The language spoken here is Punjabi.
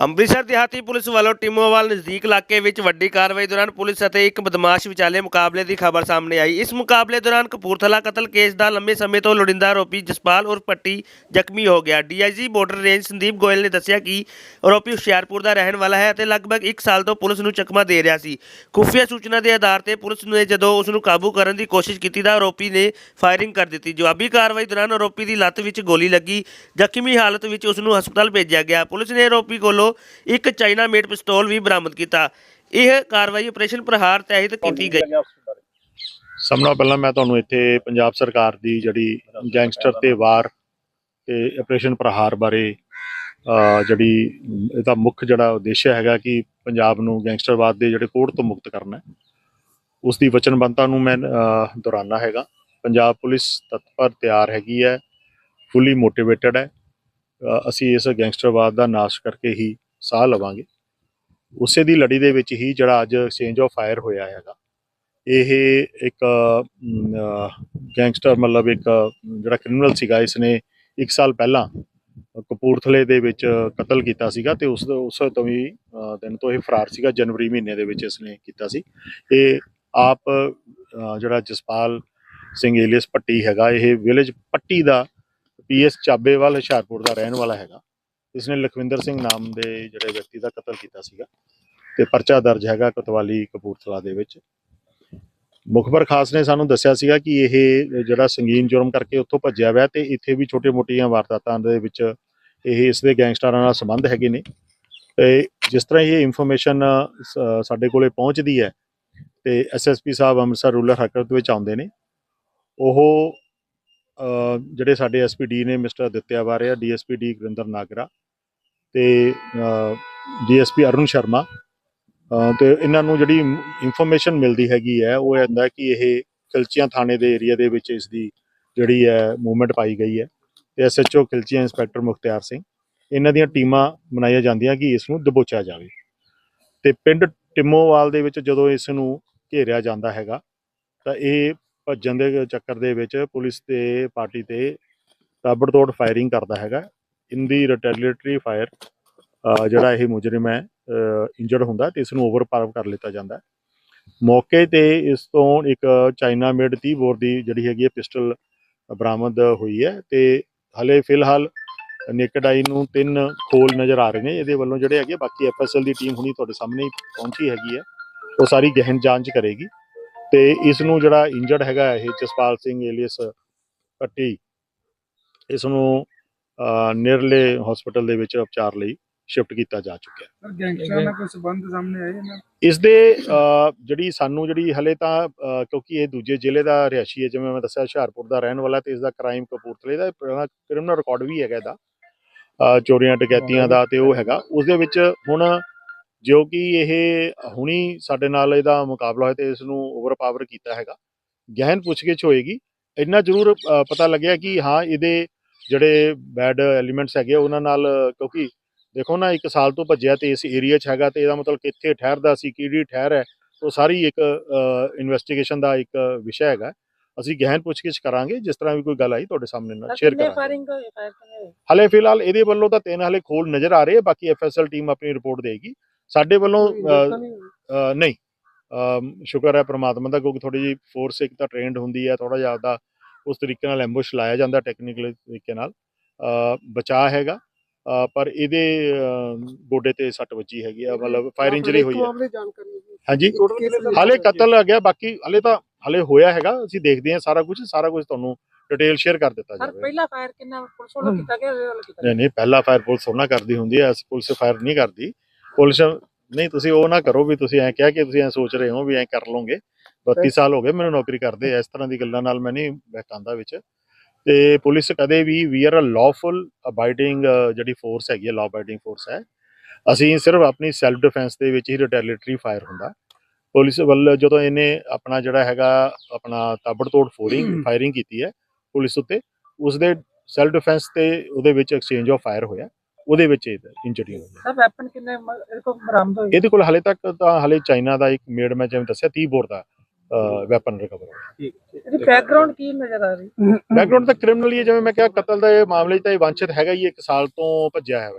ਅੰਮ੍ਰਿਤਸਰ ਦਿਹਾਤੀ ਪੁਲਿਸ ਵੱਲੋਂ ਟਿਮੋਵਾਲ ਨਜ਼ਦੀਕ ਇਲਾਕੇ ਵਿੱਚ ਵੱਡੀ ਕਾਰਵਾਈ ਦੌਰਾਨ ਪੁਲਿਸ ਅਤੇ ਇੱਕ ਬਦਮਾਸ਼ ਵਿਚਾਲੇ ਮੁਕਾਬਲੇ ਦੀ ਖਬਰ ਸਾਹਮਣੇ ਆਈ। ਇਸ ਮੁਕਾਬਲੇ ਦੌਰਾਨ ਕਪੂਰਥਲਾ ਕਤਲ ਕੇਸ ਦਾ ਲੰਮੇ ਸਮੇਂ ਤੋਂ ਲੋੜਿੰਦਾ ਆਰੋਪੀ ਜਸਪਾਲ ਉਰ ਪੱਟੀ ਜ਼ਖਮੀ ਹੋ ਗਿਆ। DIG border range Sandeep Goel ਨੇ ਦੱਸਿਆ ਕਿ ਆਰੋਪੀ ਹੁਸ਼ਿਆਰਪੁਰ ਦਾ ਰਹਿਣ ਵਾਲਾ ਹੈ ਅਤੇ ਲਗਭਗ 1 ਸਾਲ ਤੋਂ ਪੁਲਿਸ ਨੂੰ ਚਕਮਾ ਦੇ ਰਿਹਾ ਸੀ। ਖੁਫੀਆ ਸੂਚਨਾ ਦੇ ਆਧਾਰ ਤੇ ਪੁਲਿਸ ਨੇ ਜਦੋਂ ਉਸ ਨੂੰ ਕਾਬੂ ਕਰਨ ਦੀ ਕੋਸ਼ਿਸ਼ ਕੀਤੀ ਤਾਂ ਆਰੋਪੀ ਨੇ ਫਾਇਰਿੰਗ ਕਰ ਦਿੱਤੀ। ਜਵਾਬੀ ਕਾਰਵਾਈ ਦੌਰਾਨ ਆਰੋਪੀ ਦੀ ਲੱਤ ਵਿੱਚ ਗੋਲੀ ਲੱਗੀ। ਜ਼ਖਮੀ ਹਾਲਤ ਵਿੱਚ ਉਸ ਨੂੰ ਹਸਪਤਾਲ ਭੇਜਿਆ ਗਿਆ। ਪੁਲਿਸ ਨੇ ਆਰੋਪੀ ਕੋਲੋਂ ਇੱਕ ਚਾਈਨਾ ਮੇਡ ਪਿਸਤੌਲ ਵੀ ਬਰਾਮਦ ਕੀਤਾ। ਇਹ ਕਾਰਵਾਈ ਆਪਰੇਸ਼ਨ ਪ੍ਰਹਾਰ ਤਹਿਤ ਕੀਤੀ ਗਈ। ਸਭ ਪਹਿਲਾਂ ਮੈਂ ਤੁਹਾਨੂੰ ਇੱਥੇ ਪੰਜਾਬ ਸਰਕਾਰ ਦੀ ਜਿਹੜੀ ਗੈਂਗਸਟਰ ਤੇ ਵਾਰ ਤੇ ਆਪਰੇਸ਼ਨ ਪ੍ਰਹਾਰ ਬਾਰੇ ਜਿਹੜੀ ਇਹਦਾ ਮੁੱਖ ਜਿਹੜਾ ਉਦੇਸ਼ ਹੈਗਾ ਕਿ ਪੰਜਾਬ ਨੂੰ ਗੈਂਗਸਟਰਵਾਦ ਦੇ ਜਿਹੜੇ ਕੋੜ ਤੋਂ ਮੁਕਤ ਕਰਨਾ ਹੈ ਉਸ ਦੀ ਵਚਨਬੱਧਤਾ ਨੂੰ ਮੈਂ ਅਹ, ਦੁਹਰਾਉਣਾ ਹੈਗਾ। ਪੰਜਾਬ ਪੁਲਿਸ ਤਤਪਰ ਤਿਆਰ ਹੈਗੀ ਹੈ ਫੁੱਲੀ ਮੋਟੀਵੇਟਡ ਹੈ। ਅਸੀਂ ਇਸ ਗੈਂਗਸਟਰਵਾਦ ਦਾ ਨਾਸ਼ ਕਰਕੇ ਹੀ ਸਾਹ ਲਵਾਂਗੇ। ਉਸੇ ਦੀ ਲੜੀ ਦੇ ਵਿੱਚ ਹੀ ਜਿਹੜਾ ਅੱਜ ਐਕਸਚੇਂਜ ਆਫ ਫਾਇਰ ਹੋਇਆ ਹੈਗਾ, ਇਹ ਇੱਕ ਗੈਂਗਸਟਰ ਮਤਲਬ ਇੱਕ ਜਿਹੜਾ ਕ੍ਰਿਮੀਨਲ ਸੀਗਾ ਇਸ ਨੇ 1 ਸਾਲ ਪਹਿਲਾਂ ਕਪੂਰਥਲੇ ਦੇ ਵਿੱਚ ਕਤਲ ਕੀਤਾ ਸੀਗਾ ਤੇ ਉਸ ਉਸ ਤੋਂ ਵੀ ਦਿਨ ਤੋਂ ਇਹ ਫਰਾਰ ਸੀਗਾ, ਜਨਵਰੀ ਮਹੀਨੇ ਦੇ ਵਿੱਚ ਇਸ ਨੇ ਕੀਤਾ ਸੀ। ਇਹ ਆਪ ਜਿਹੜਾ ਜਸਪਾਲ ਸਿੰਘ ਏਲੀਅਸ ਪੱਟੀ ਹੈਗਾ, ਇਹ ਵਿਲੇਜ ਪੱਟੀ ਦਾ ਪੀਐਸ ਚਾਬੇਵਾਲ ਹੁਸ਼ਿਆਰਪੁਰ ਦਾ ਰਹਿਣ ਵਾਲਾ ਹੈਗਾ। ਇਸ ਨੇ ਲਖਵਿੰਦਰ ਸਿੰਘ ਨਾਮ ਦੇ ਜਿਹੜੇ ਵਿਅਕਤੀ ਦਾ ਕਤਲ ਕੀਤਾ ਸੀਗਾ ਤੇ ਪਰਚਾ ਦਰਜ ਹੈਗਾ ਕਤਵਾਲੀ ਕਪੂਰਥਲਾ ਦੇ ਵਿੱਚ। ਮੁਖਬਰ ਖਾਸ ਨੇ ਸਾਨੂੰ ਦੱਸਿਆ ਸੀਗਾ ਕਿ ਇਹ ਜਿਹੜਾ ਸੰਗੀਨ ਜੁਰਮ ਕਰਕੇ ਉੱਥੋਂ ਭੱਜਿਆ ਹੋਇਆ ਤੇ ਇੱਥੇ ਵੀ ਛੋਟੇ-ਮੋਟੀਆਂ ਵਾਰਦਾਤਾਂ ਦੇ ਵਿੱਚ ਇਹ ਇਸ ਦੇ ਗੈਂਗਸਟਰਾਂ ਨਾਲ ਸੰਬੰਧ ਹੈਗੇ ਨੇ। ਤੇ ਜਿਸ ਤਰ੍ਹਾਂ ਇਹ ਇਨਫੋਰਮੇਸ਼ਨ ਸਾਡੇ ਕੋਲੇ ਪਹੁੰਚਦੀ ਹੈ ਤੇ ਐਸਐਸਪੀ ਸਾਹਿਬ ਅੰਮ੍ਰਿਤਸਰ ਰੂਰਲ ਹਰਕਤ ਵਿੱਚ ਆਉਂਦੇ ਨੇ, ਉਹ ਜਿਹੜੇ ਸਾਡੇ ਐਸਪੀਡੀ ਨੇ ਮਿਸਟਰ ਦਿੱਤਿਆ ਵਾਰਿਆ ਡੀਐਸਪੀ ਡੀ ਗੁਰਿੰਦਰ ਨਾਗਰਾ ਤੇ ਡੀਐਸਪੀ ਅਰੁਣ ਸ਼ਰਮਾ। ਅ, ਤੇ ਇਹਨਾਂ ਨੂੰ ਜਿਹੜੀ ਇਨਫੋਰਮੇਸ਼ਨ ਮਿਲਦੀ ਹੈਗੀ ਹੈ ਉਹ ਇਹ ਹੁੰਦਾ ਕਿ ਇਹ ਖਿਲਚੀਆਂ ਥਾਣੇ ਦੇ ਏਰੀਆ ਦੇ ਵਿੱਚ ਇਸ ਦੀ ਜਿਹੜੀ ਹੈ ਮੂਵਮੈਂਟ ਪਾਈ ਗਈ ਹੈ। ਤੇ ਐਸਐਚਓ ਖਿਲਚੀਆਂ ਇੰਸਪੈਕਟਰ ਮੁਖਤਿਆਰ ਸਿੰਘ ਇਹਨਾਂ ਦੀਆਂ ਟੀਮਾਂ ਬਣਾਈਆਂ ਜਾਂਦੀਆਂ ਕਿ ਇਸ ਨੂੰ ਦਬੋਚਿਆ ਜਾਵੇ। ਤੇ ਪਿੰਡ ਟਿਮੋਵਾਲ ਦੇ ਵਿੱਚ ਜਦੋਂ ਇਸ ਨੂੰ ਘੇਰਿਆ ਜਾਂਦਾ ਹੈਗਾ ਤਾਂ ਇਹ ਭੱਜਣ ਦੇ ਚੱਕਰ ਦੇ ਵਿੱਚ ਪੁਲਿਸ ਤੇ ਪਾਰਟੀ ਤੇ ਤਾਬੜਤੋੜ ਫਾਇਰਿੰਗ ਕਰਦਾ ਹੈਗਾ। ਇਨ ਦੀ ਰਿਟੈਲੀਏਟਰੀ ਫਾਇਰ ਜਿਹੜਾ ਇਹ ਮੁਜਰਮ ਹੈ ਇੰਜਰਡ ਹੁੰਦਾ ਤੇ ਇਸ ਨੂੰ ਓਵਰਪਾਵਰ ਕਰ ਲਿੱਤਾ ਜਾਂਦਾ। ਮੌਕੇ ਤੇ ਇਸ ਤੋਂ ਇੱਕ ਚਾਈਨਾ ਮੇਡ 30 ਬੋਰ ਦੀ ਜਿਹੜੀ ਹੈਗੀ ਹੈ ਪਿਸਟਲ ਬਰਾਮਦ ਹੋਈ ਹੈ ਤੇ ਹਲੇ ਫਿਲਹਾਲ ਨੇਕਡਾਈ ਨੂੰ ਤਿੰਨ ਖੋਲ ਨਜ਼ਰ ਆ ਰਹੇ ਨੇ। ਇਹਦੇ ਵੱਲੋਂ ਜਿਹੜੇ ਹੈਗੇ ਬਾਕੀ ਐਫਐਸਐਲ ਦੀ ਟੀਮ ਹੁਣੀ ਤੁਹਾਡੇ ਸਾਹਮਣੇ ਪਹੁੰਚੀ ਹੈਗੀ ਹੈ। ਉਹ ਸਾਰੀ ਗਹਿਨ ਜਾਂਚ ਕਰੇਗੀ। ਤੇ ਇਸ ਨੂੰ ਜਿਹੜਾ ਇੰਜਰਡ ਹੈਗਾ ਇਹ ਜਸਪਾਲ ਸਿੰਘ ਏਲੀਅਸ ਪੱਟੀ ਇਸ ਨੂੰ ਨੇੜਲੇ ਹਸਪੀਟਲ ਦੇ ਵਿੱਚ ਉਪਚਾਰ ਲਈ ਸ਼ਿਫਟ ਕੀਤਾ ਜਾ ਚੁੱਕਿਆ। ਹੈ ਸਰ ਗੈਂਗਸਟਰਾਂ ਨਾਲ ਕੋਈ ਸਬੰਧ ਸਾਹਮਣੇ ਆਏ ਇਹਨਾਂ ਇਸ ਦੇ ਜਿਹੜੀ ਸਾਨੂੰ ਜਿਹੜੀ ਹਲੇ ਤਾਂ ਕਿਉਂਕਿ ਇਹ ਦੂਜੇ ਜ਼ਿਲ੍ਹੇ ਦਾ ਰਿਹਾਇਸ਼ੀ ਹੈ ਜਿਵੇਂ ਮੈਂ ਦੱਸਿਆ ਹੁਸ਼ਿਆਰਪੁਰ ਦਾ ਰਹਿਣ ਵਾਲਾ ਤੇ ਇਸ ਦਾ ਕ੍ਰਾਈਮ ਕਪੂਰਥਲੇ ਦਾ ਕ੍ਰਿਮੀਨਲ ਰਿਕਾਰਡ ਵੀ ਹੈਗਾ ਇਹਦਾ। ਚੋਰੀਆਂ ਡਕੈਤੀਆਂ ਦਾ ਤੇ ਉਹ ਹੈਗਾ। ਉਸ ਦੇ ਵਿੱਚ ਹੁਣ ਜੋ ਕਿ ਇਹ ਹੁਣੀ ਸਾਡੇ ਨਾਲ ਇਹਦਾ ਮੁਕਾਬਲਾ ਹੋਇਆ ਤੇ ਇਸ ਨੂੰ ਓਵਰਪਾਵਰ ਕੀਤਾ ਹੈਗਾ। ਗਹਿਨ ਪੁੱਛਗਿੱਛ ਹੋਏਗੀ। ਇੰਨਾ ਜ਼ਰੂਰ ਪਤਾ ਲੱਗਿਆ ਕਿ ਹਾਂ ਇਹਦੇ ਜਿਹੜੇ ਬੈਡ ਐਲੀਮੈਂਟਸ ਹੈਗੇ ਉਹਨਾਂ ਨਾਲ ਕਿਉਂਕਿ ਦੇਖੋ ਨਾ ਇੱਕ ਸਾਲ ਤੋਂ ਭੱਜਿਆ ਤੇ ਇਸ ਏਰੀਆ 'ਚ ਹੈਗਾ ਤੇ ਇਹਦਾ ਮਤਲਬ ਕਿੱਥੇ ਠਹਿਰਦਾ ਸੀ ਕਿਹੜੀ ਠਹਿਰ ਹੈ ਉਹ ਸਾਰੀ ਇੱਕ ਇਨਵੈਸਟੀਗੇਸ਼ਨ ਦਾ ਇੱਕ ਵਿਸ਼ਾ ਹੈਗਾ। ਅਸੀਂ ਗਹਿਨ ਪੁੱਛਗਿੱਛ ਕਰਾਂਗੇ ਜਿਸ ਤਰ੍ਹਾਂ ਵੀ ਕੋਈ ਗੱਲ ਆਈ ਤੁਹਾਡੇ ਸਾਹਮਣੇ ਨਾਲ ਸ਼ੇਅਰ ਕਰਾਂਗੇ। ਹਲੇ ਫਿਲਹਾਲ ਇਹਦੇ ਵੱਲੋਂ ਤਾਂ ਤਿੰਨ ਹਲੇ ਖੋਲ ਨਜ਼ਰ ਆ ਰਹੇ ਬਾਕੀ ਐਫਐਸਐਲ ਟੀਮ ਆਪਣੀ ਰਿਪੋਰਟ ਦੇਗੀ। ਸਾਡੇ ਵੱਲੋਂ ਅ, ਨਹੀਂ। ਸ਼ੁਕਰ ਹੈ ਪ੍ਰਮਾਤਮਾ ਦਾ ਕਿਉਂਕਿ ਥੋੜੀ ਜਿਹੀ ਫੋਰਸ ਇੱਕ ਤਾਂ ਟ੍ਰੇਨਡ ਹੁੰਦੀ ਹੈ ਥੋੜਾ ਜਿਹਾ ਆਪਦਾ ਉਸ ਤਰੀਕੇ ਨਾਲ ਐਂਬੁਸ਼ ਲਾਇਆ ਜਾਂਦਾ ਟੈਕਨੀਕਲ ਤਰੀਕੇ ਨਾਲ। ਅ, ਬਚਾਅ ਹੈਗਾ। ਅ, ਪਰ ਇਹਦੇ ਅ, ਗੋਡੇ ਤੇ ਸੱਟ ਵੱਜੀ ਹੈਗੀ ਆ ਮਤਲਬ ਫਾਇਰ ਇੰਜਰੀ ਹੋਈ ਹੈ ਮਾਮਲੇ ਜਾਣਕਾਰੀ ਹਾਂਜੀ। ਹਾਲੇ ਕਤਲ ਆ। ਗਿਆ ਬਾਕੀ ਹਾਲੇ ਤਾਂ ਹਾਲੇ ਹੋਇਆ ਹੈਗਾ ਅਸੀਂ ਦੇਖਦੇ ਹਾਂ ਸਾਰਾ ਕੁਝ ਸਾਰਾ ਕੁਝ ਤੁਹਾਨੂੰ ਡਿਟੇਲ ਸ਼ੇਅਰ ਕਰ ਦਿੱਤਾ ਸਰ ਜਾਵੇਗਾ ਪਹਿਲਾ ਫਾਇਰ ਕਿੰਨਾ ਪੁਲਿਸ ਵੱਲੋਂ ਕੀਤਾ ਗਿਆ ਇਹਦੇ ਵੱਲੋਂ ਕੀਤਾ ਗਿਆ? ਨਹੀਂ ਨਹੀਂ ਪਹਿਲਾ ਫਾਇਰ ਪੁਲਿਸ ਉਹਨਾਂ ਕਰਦੀ ਹੁੰਦੀ ਹੈ ਅਸੀਂ ਪੁਲਿਸ ਫਾਇਰ ਨਹੀਂ ਕਰਦੀ। ਪੁਲਿਸ ਨਹੀਂ ਤੁਸੀਂ ਉਹ ਨਾ ਕਰੋ ਵੀ ਤੁਸੀਂ ਐਂ ਕਿਹਾ ਕਿ ਤੁਸੀਂ ਐਂ ਸੋਚ ਰਹੇ ਹੋ ਵੀ ਐਂ ਕਰ ਲਓਗੇ। 32 ਸਾਲ ਹੋ ਗਏ ਮੈਨੂੰ ਨੌਕਰੀ ਕਰਦੇ ਇਸ ਤਰ੍ਹਾਂ ਦੀ ਗੱਲਾਂ ਨਾਲ ਮੈਂ ਨਹੀਂ ਬਹਿਕਾਂਦਾ ਵਿੱਚ। ਤੇ ਪੁਲਿਸ ਕਦੇ ਵੀ we are a lawful abiding ਜਿਹੜੀ ਫੋਰਸ ਹੈਗੀ ਹੈ ਲਾ ਅਬਾਈਡਿੰਗ ਫੋਰਸ ਹੈ। ਅਸੀਂ ਸਿਰਫ ਆਪਣੀ ਸੈਲਫ ਡਿਫੈਂਸ ਦੇ ਵਿੱਚ ਹੀ ਰਿਟੈਲੀਟਰੀ ਫਾਇਰ ਹੁੰਦਾ। ਪੁਲਿਸ ਵੱਲ ਜਦੋਂ ਇਹਨੇ ਆਪਣਾ ਜਿਹੜਾ ਹੈਗਾ ਆਪਣਾ ਤਾਬੜਤੋੜ ਫੋਰਿੰਗ ਫਾਇਰਿੰਗ ਕੀਤੀ ਹੈ ਪੁਲਿਸ ਉੱਤੇ ਉਸ ਦੇ ਸੈਲਫ ਡਿਫੈਂਸ ਤੇ ਉਹਦੇ ਵਿੱਚ ਐਕਸਚੇਂਜ ਆਫ ਫਾਇਰ ਹੋਇਆ। ਉਹਦੇ ਵਿੱਚ ਇਹ ਇੰਜਰੀ ਹੋਈ। ਸਰ ਵੈਪਨ ਕਿੰਨੇ ਮ- ਇਹਦੇ ਕੋਲ ਬਰਾਮਦ ਹੋਏ ਇਹਦੇ ਕੋਲ ਹਲੇ ਤੱਕ ਤਾਂ ਹਲੇ ਚਾਈਨਾ ਦਾ ਇੱਕ ਮੇਡ ਮੈਂ ਜਿਵੇਂ ਦੱਸਿਆ 30 ਬੋਰ ਦਾ ਵੈਪਨ ਰਿਕਵਰ ਹੋਇਆ। ਇਹਦੀ ਬੈਕਗ੍ਰਾਉਂਡ ਕੀ ਨਜ਼ਰ ਆ ਰਹੀ? ਬੈਕਗ੍ਰਾਉਂਡ ਤਾਂ ਕ੍ਰਿਮੀਨਲ ਹੀ ਹੈ ਜਿਵੇਂ ਮੈਂ ਕਿਹਾ ਕਤਲ ਦਾ ਇਹ ਮਾਮਲੇ 'ਚ ਤਾਂ ਇਹ ਵਾਂਛਿਤ ਹੈਗਾ ਹੀ ਇੱਕ ਸਾਲ ਤੋਂ ਭੱਜਿਆ ਹੈ